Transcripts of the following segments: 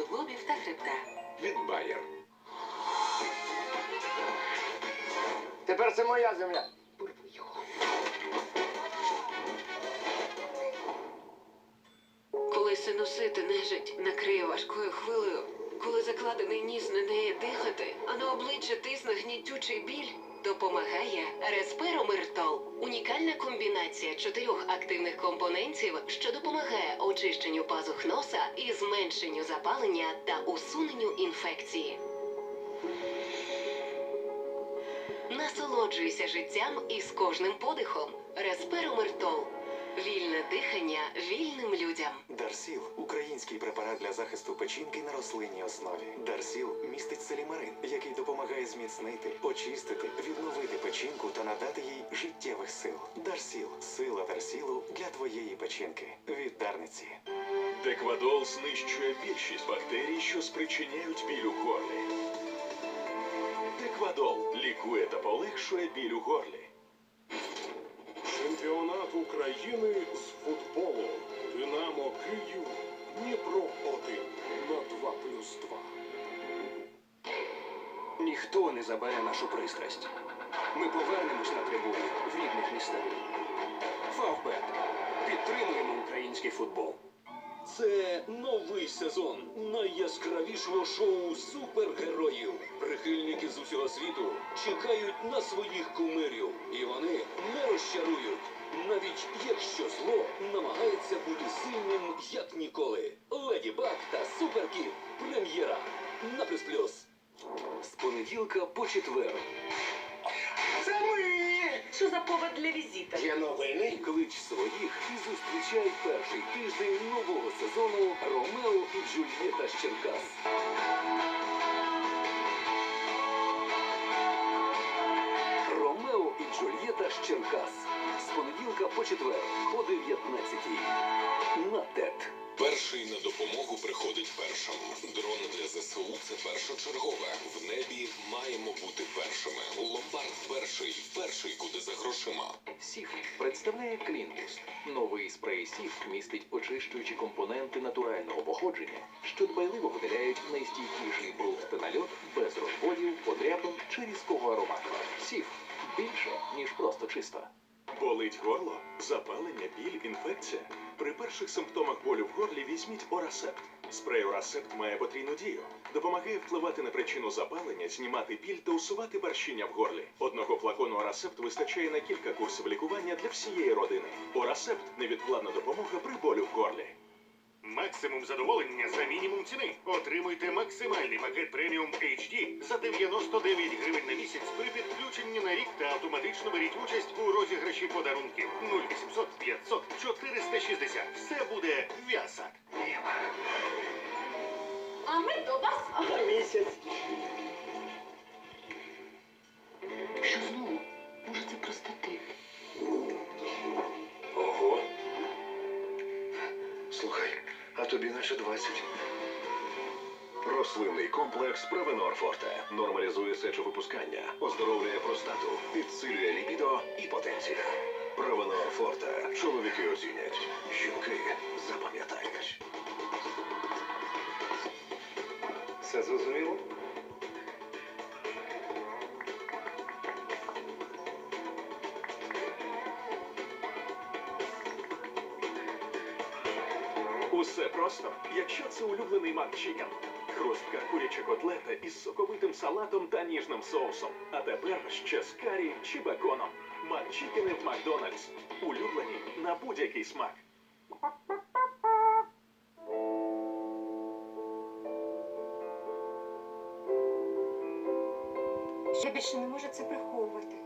суглобів та хребта. Від Bayer. Тепер це моя земля. Коли синусити нежить накриє важкою хвилею, коли закладений ніс не дає дихати, а на обличчя тисне гнітючий біль, допомагає Респиромиртол. Унікальна комбінація чотирьох активних компонентів, що допомагає очищенню пазух носа і зменшенню запалення та усуненню інфекції. Насолоджуйся життям із кожним подихом. Респиромиртол. Вільне дихання вільним людям. Дарсіл український препарат для захисту печінки на рослинній основі. Дарсіл містить селімарин, який допомагає зміцнити, очистити, відновити печінку та надати їй життєвих сил. Дарсіл сила Дарсілу для твоєї печінки. Від Дарниці. Деквадол знищує більшість бактерій, що спричиняють біль у горлі. Деквадол лікує та полегшує біль у горлі. Чемпіонат України з футболу. Динамо Київ. Дніпро 1 на 2 плюс 2. Ніхто не забере нашу пристрасть. Ми повернемось на трибуни в рідних містах. Фавбет. Підтримуємо український футбол. Це новий сезон найяскравішого шоу супергероїв. Прихильники з усього світу чекають на своїх кумирів, і вони не розчарують. Навіть якщо зло намагається бути сильним як ніколи. Леді Баг та Суперкіт. Прем'єра на плюс плюс. З понеділка по четвер. Це ми! Що за повод для візита? Є новини? Клич своїх і зустрічай перший тиждень нового сезону Ромео і Джульєта з Черкас. Черкас. З понеділка по четвер о 19 на ТЕТ. Перший на допомогу приходить першим. Дрон для ЗСУ це першочергове. В небі маємо бути першими. Ломбард перший. Перший куди за грошима. Сіф представляє Клінбуст. Новий спрей Сіф містить очищуючі компоненти натурального походження, що дбайливо видаляють найстійкіший бруд та нальот без розводів, подряпин чи різкого аромату. Сіф більше, ніж просто чисто. Болить горло, запалення, біль, інфекція. При перших симптомах болю в горлі візьміть Орасепт. Спрей Орасепт має потрійну дію. Допомагає впливати на причину запалення, знімати біль та усувати барщення в горлі. Одного флакону Орасепт вистачає на кілька курсів лікування для всієї родини. Орасепт невідкладна допомога при болю в горлі. Максимум задоволення за мінімум ціни. Отримуйте максимальний пакет преміум HD за 99 гривень на місяць при підключенні на рік та автоматично беріть участь у розіграші подарунків 0800 500 460. Все буде Віасад. А ми до вас. На місяць. Що знову? Може, це просто ти? Тобі наче 20. Рослинний комплекс Провенор Форте нормалізує сечовипускання, оздоровлює простату, підсилює ліпідо і потенцію. Провенор Форте. Чоловіки оцінять, жінки запам'ятають. Все зрозуміло? Усе просто, якщо це улюблений Мак Чікен. Хрустка куряча котлета із соковитим салатом та ніжним соусом. А тепер ще з карі чи беконом. Мак Чікени в Макдональдс. Улюблені на будь-який смак. Я більше не можу це приховувати.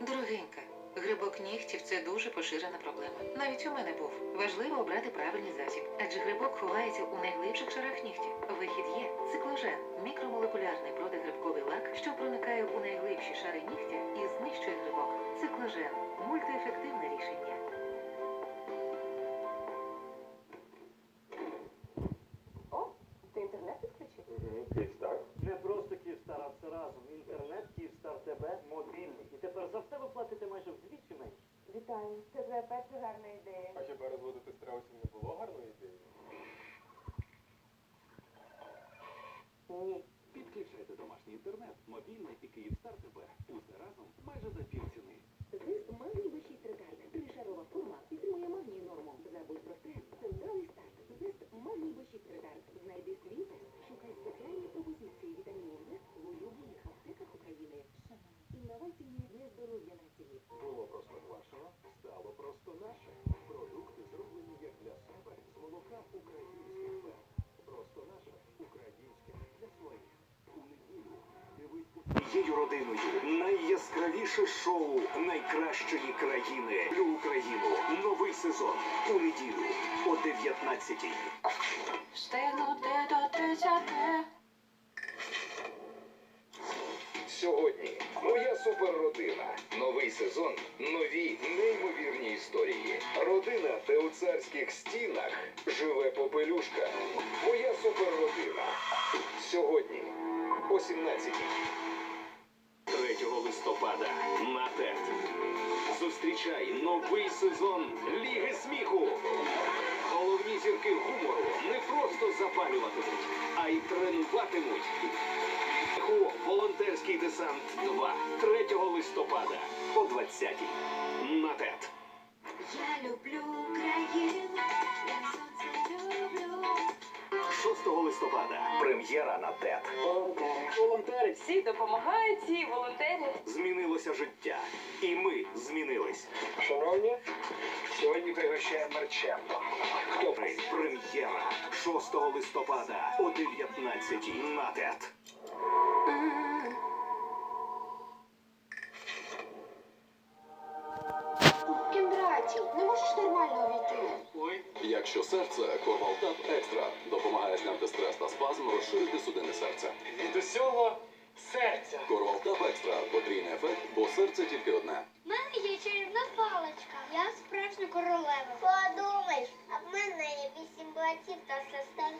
Дорогенька, грибок нігтів це дуже поширена проблема. Навіть у мене був. Важливо обрати правильний засіб, адже грибок ховається у найглибших шарах нігтів. Вихід є цикложен, мікромолекулярний протигрибковий лак, що проникає у найглибші шари нігтя і знищує грибок. Цикложен мультиефективне рішення. вітаю. Це твоя перша гарна ідея. А хіба розводити страусів не було гарною ідеєю? Ні. Підключайте домашній інтернет, мобільний і Київстар ТБ. Усе разом майже за родиною найяскравіше шоу найкращої країни. Лю Україну. Новий сезон у неділю о 19-й. Встигнути до тридцяти. Сьогодні моя суперродина. Новий сезон, нові неймовірні історії. Родина, де у царських стінах живе попелюшка. Моя суперродина. Сьогодні о 17-й. 3 листопада на ТЕТ. Зустрічай новий сезон Ліги сміху. Головні зірки гумору не просто запалюватимуть, а й тренуватимуть. Волонтерський десант 2. 3 листопада о 20-й. Прем'єра на ТЕТ. Волонтери. Волонтери. Всі допомагають, і волонтери. Змінилося життя. І ми змінились. Шановні, сьогодні пригощає мерчем. Хто прем'єра 6 листопада о 19 на ТЕТ. Якщо серце, Корвалтап Екстра допомагає зняти стрес та спазм, розширити судини серця. Від усього серця. Корвалтап Екстра потрійний ефект, бо серце тільки одне. У мене є чарівна паличка. Я справжня королева. Подумаєш, а в мене є вісім братів та сестер.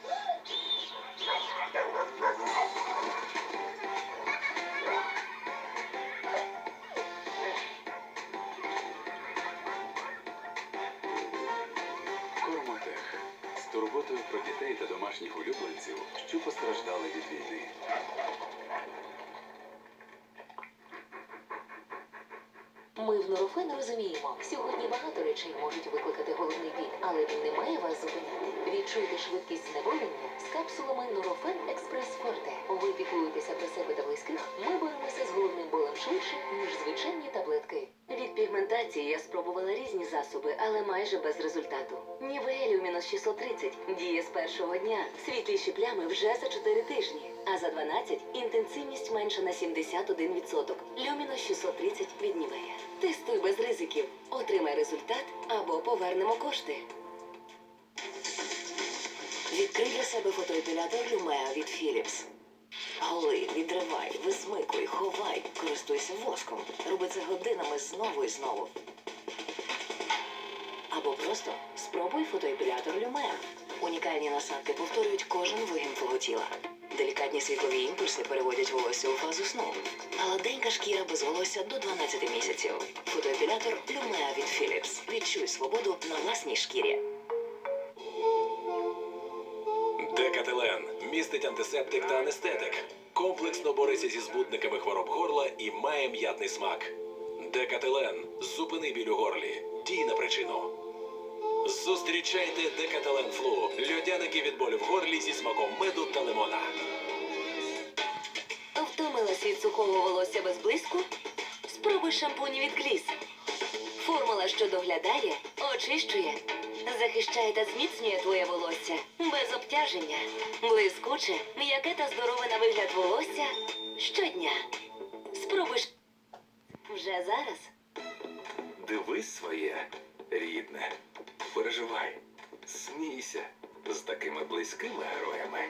Сьогодні багато речей можуть викликати головний біль, але він не має вас зупиняти. Відчуйте швидкість зневолення з капсулами Нурофен Експрес Форте. Ви піклуєтеся про себе та близьких. Ми боремося з головним болем швидше, ніж звичайні таблетки. Від пігментації я спробувала різні засоби, але майже без результату. Нівея Люмінус 630 діє з першого дня. Світліші плями вже за 4 тижні. А за 12 інтенсивність менша на 71%. Люмінус 630 від Нівея. Тестуй без ризиків. Отримай результат або повернемо кошти. Відкрий для себе фотоепілятор Lumea від Philips. Голи, відривай, висмикуй, ховай, користуйся воском. Роби це годинами знову і знову. Або просто спробуй фотоепілятор Lumea. Унікальні насадки повторюють кожен вигін твого тіла. Делікатні світлові імпульси переводять волосся у фазу сну. Гладенька шкіра без волосся до 12 місяців. Фотоепілятор Lumea від Philips. Відчуй свободу на власній шкірі. Містить антисептик та анестетик. Комплексно бореться зі збудниками хвороб горла і має м'ятний смак. Декателен зупини біль у горлі. Дій на причину. Зустрічайте Декателен Флу. Льодяники від болю в горлі зі смаком меду та лимона. Втомилась від сухого волосся без блиску? Спробуй шампуні від Гліс. Формула, що доглядає, очищує, захищає та зміцнює твоє волосся без обтяження. Блискуче, м'яке та здорове на вигляд волосся щодня. Спробуй вже зараз. Дивись своє рідне. Переживай, смійся з такими близькими героями.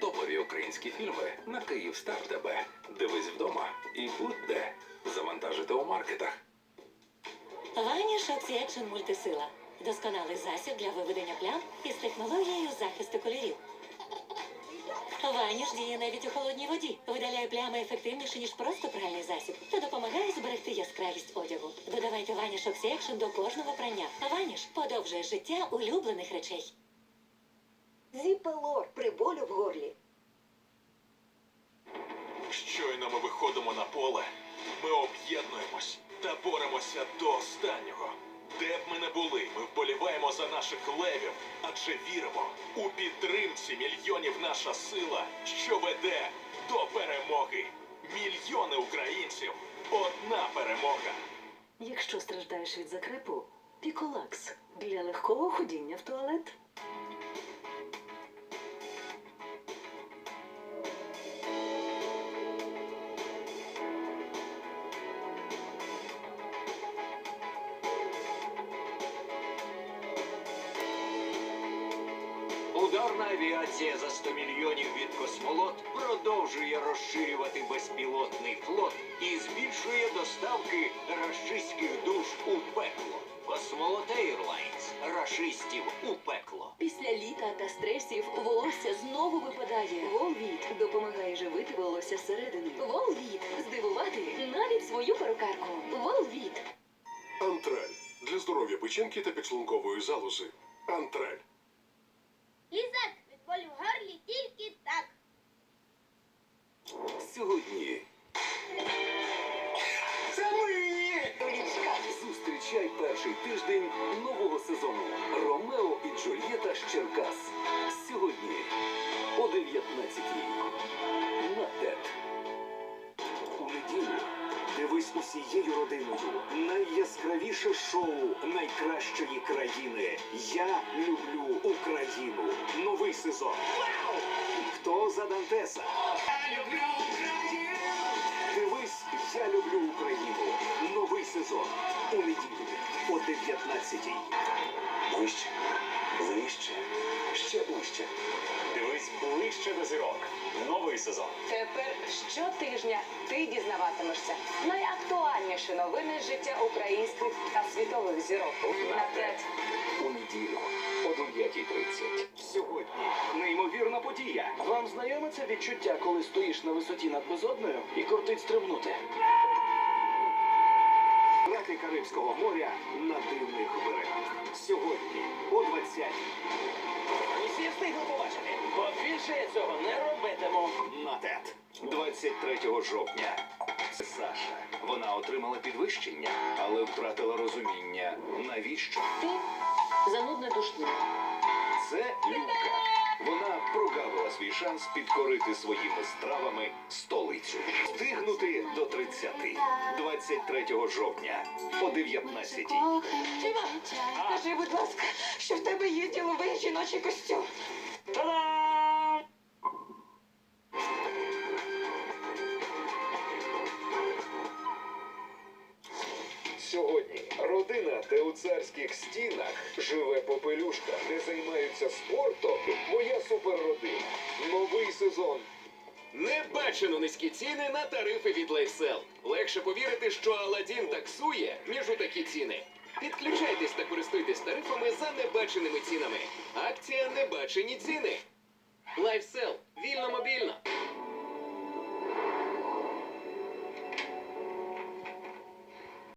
Топові українські фільми на Київстар тебе. Дивись вдома і будь де. Завантажити у маркетах. Ваніш Оксіекшн мультисила. Досконалий засіб для виведення плям із технологією захисту кольорів. Ваніш діє навіть у холодній воді. Видаляє плями ефективніше, ніж просто пральний засіб. Та допомагає зберегти яскравість одягу. Додавайте Ваніш Оксіекшн до кожного прання. Ваніш подовжує життя улюблених речей. Зіпелор при болю в горлі. Щойно ми виходимо на поле, ми об'єднуємось та боремося до останнього. Де б ми не були, ми вболіваємо за наших левів, адже віримо у підтримці мільйонів наша сила, що веде до перемоги. Мільйони українців, одна перемога. Якщо страждаєш від закрепу, піколакс для легкого ходіння в туалет. Ударна авіація за 100 мільйонів від космолот продовжує розширювати безпілотний флот і збільшує доставки рашистських душ у пекло. Космолот Airlines рашистів у пекло. Після літа та стресів волосся знову випадає. Волвіт допомагає живити волосся зсередини. Волвіт здивувати навіть свою перукарку. Волвіт. Антраль для здоров'я печінки та підшлункової залози. Антраль. Лізак від болю в горлі тільки так. Сьогодні Це ми! зустрічай перший тиждень нового сезону Ромео і Джульєта з Черкас. Сьогодні о 19-й. На ТЕТ. Дивись усією родиною. Найяскравіше шоу найкращої країни. Я люблю Україну. Новий сезон. Хто за Дантеса? Я люблю Україну. Дивись, я люблю Україну. Новий сезон. У неділю о 19-й. Ближче, ближче, ще ближче. Дивись ближче до зірок. Новий сезон. Тепер щотижня ти дізнаватимешся найактуальніші новини з життя українських та світових зірок. На. У неділю о 9.30. Сьогодні неймовірна подія. Вам знайоме це відчуття, коли стоїш на висоті над безодною і кортить стрибнути? Лети Карибського моря на дивних берегах. Сьогодні о 20 Усі встигли побачити, бо більше я цього не робитиму. На ТЕТ. 23 жовтня. Саша. Вона отримала підвищення, але втратила розуміння. Навіщо? Ти занудна душня. Це Любка. Вона прогавила свій шанс підкорити своїми стравами столицю. Встигнути до 30. 23 жовтня о 19. Іван, скажи, будь ласка, що в тебе є діловий жіночий костюм. Та-дам! У стінах живе попелюшка, де займаються спортом. Моя суперродина. Новий сезон. Небачено низькі ціни на тарифи від LifeSell. Легше повірити, що Аладдін таксує, ніж у такі ціни. Підключайтесь та користуйтесь тарифами за небаченими цінами. Акція Небачені ціни. LifeSell. Вільно мобільно.